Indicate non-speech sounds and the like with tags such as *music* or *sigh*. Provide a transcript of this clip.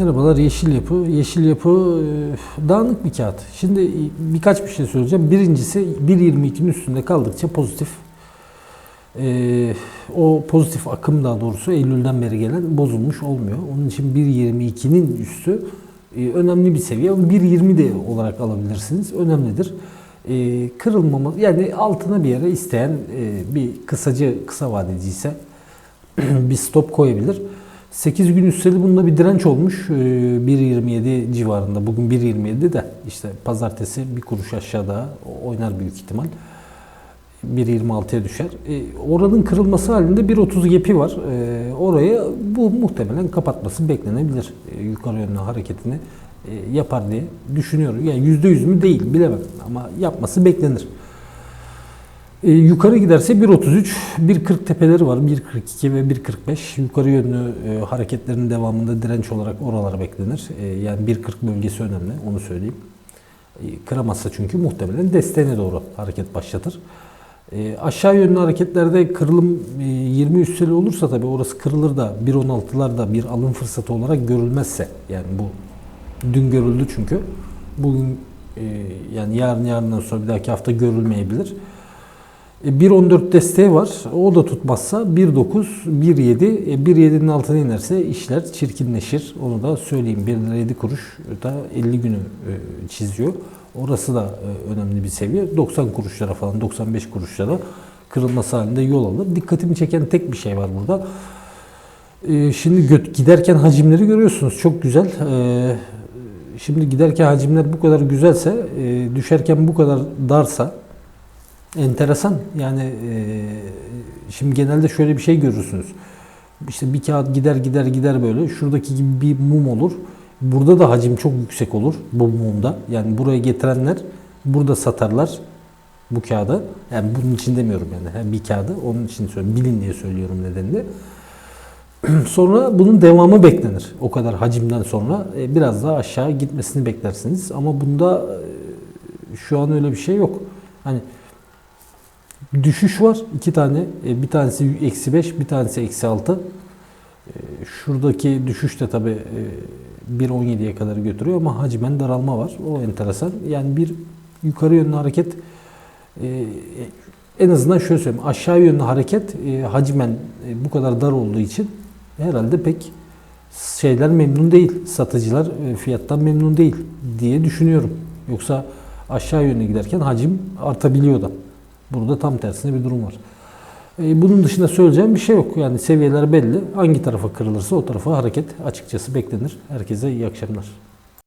Merhabalar Yeşil Yapı. Yeşil Yapı e, dağınık bir kağıt. Şimdi birkaç bir şey söyleyeceğim. Birincisi 1.22'nin üstünde kaldıkça pozitif. E, o pozitif akım daha doğrusu Eylül'den beri gelen bozulmuş olmuyor. Onun için 1.22'nin üstü e, önemli bir seviye. 1.20 de olarak alabilirsiniz. Önemlidir. E, kırılmama yani altına bir yere isteyen e, bir kısacı kısa vadeci *clears throat* bir stop koyabilir. 8 gün üsteli bunda bir direnç olmuş. Ee, 1.27 civarında. Bugün 1.27 de işte pazartesi bir kuruş aşağıda oynar büyük ihtimal. 1.26'ya düşer. Ee, oranın kırılması halinde 1.30 gepi var. Ee, oraya bu muhtemelen kapatması beklenebilir. Ee, yukarı yönlü hareketini e, yapar diye düşünüyorum. Yani %100 mü değil bilemem ama yapması beklenir. E, yukarı giderse 1.33, 1.40 tepeleri var. 1.42 ve 1.45 yukarı yönlü e, hareketlerin devamında direnç olarak oralara beklenir. E, yani 1.40 bölgesi önemli, onu söyleyeyim. E, kıramazsa çünkü muhtemelen desteğine doğru hareket başlatır. E, aşağı yönlü hareketlerde kırılım e, 20 üsteli olursa tabii orası kırılır da 1.16'lar bir alım fırsatı olarak görülmezse yani bu dün görüldü çünkü bugün e, yani yarın yarından sonra bir dahaki hafta görülmeyebilir. E, 1.14 desteği var. O da tutmazsa 1.9, 1.7. E, 1.7'nin altına inerse işler çirkinleşir. Onu da söyleyeyim. 1 lira 7 kuruş da 50 günü e, çiziyor. Orası da e, önemli bir seviye. 90 kuruşlara falan, 95 kuruşlara kırılması halinde yol alır. Dikkatimi çeken tek bir şey var burada. E, Şimdi giderken hacimleri görüyorsunuz. Çok güzel. E, Şimdi giderken hacimler bu kadar güzelse, e, düşerken bu kadar darsa, Enteresan. Yani e, şimdi genelde şöyle bir şey görürsünüz. İşte bir kağıt gider gider gider böyle. Şuradaki gibi bir mum olur. Burada da hacim çok yüksek olur bu mumda. Yani buraya getirenler burada satarlar bu kağıdı. Yani bunun için demiyorum yani. Ha, bir kağıdı onun için söylüyorum. Bilin diye söylüyorum nedenini. *clears throat* sonra bunun devamı beklenir. O kadar hacimden sonra e, biraz daha aşağı gitmesini beklersiniz. Ama bunda e, şu an öyle bir şey yok. Hani düşüş var. iki tane. E, Bir tanesi eksi 5, bir tanesi eksi 6. Şuradaki düşüş de tabi 1.17'ye kadar götürüyor ama hacmen daralma var. O enteresan. Yani bir yukarı yönlü hareket e, en azından şöyle söyleyeyim. Aşağı yönlü hareket e, hacmen e, bu kadar dar olduğu için herhalde pek şeyler memnun değil. Satıcılar e, fiyattan memnun değil diye düşünüyorum. Yoksa aşağı yönlü giderken hacim artabiliyor da. Burada tam tersine bir durum var. E, Bunun dışında söyleyeceğim bir şey yok. Yani seviyeler belli. Hangi tarafa kırılırsa o tarafa hareket açıkçası beklenir. Herkese iyi akşamlar.